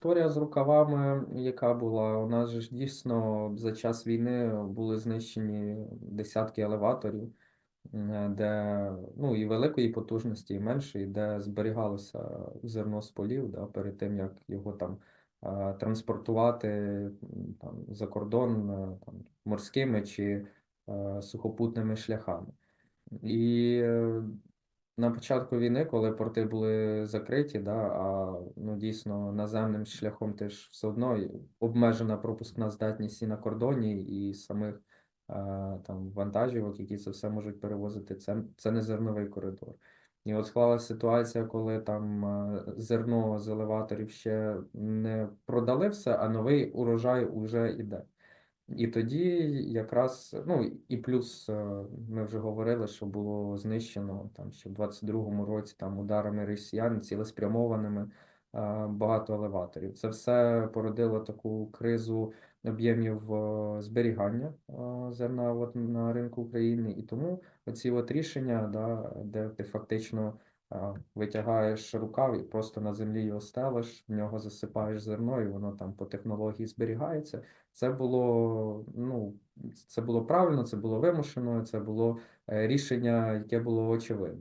Історія з рукавами, яка була, у нас ж дійсно за час війни були знищені десятки елеваторів, де ну, і великої потужності, і меншої, де зберігалося зерно з полів, да, перед тим, як його там е, транспортувати там, за кордон е, там, морськими чи е, сухопутними шляхами. І е, на початку війни, коли порти були закриті, да, а ну, дійсно наземним шляхом теж все одно обмежена пропускна здатність і на кордоні, і самих е, там вантажівок, які це все можуть перевозити, це, це не зерновий коридор. І от склалася ситуація, коли там е, зерно з елеваторів ще не продали все, а новий урожай уже йде. І тоді якраз, ну і плюс е, ми вже говорили, що було знищено там ще в 22-му році там ударами росіян, цілеспрямованими е, багато елеваторів. Це все породило таку кризу об'ємів е, зберігання зерна от на ринку України. І тому оці от рішення, да, де ти фактично витягаєш рукав і просто на землі його стелиш, в нього засипаєш зерно, і воно там по технології зберігається. Це було, ну, це було правильно, це було вимушено, це було е, рішення, яке було очевидне.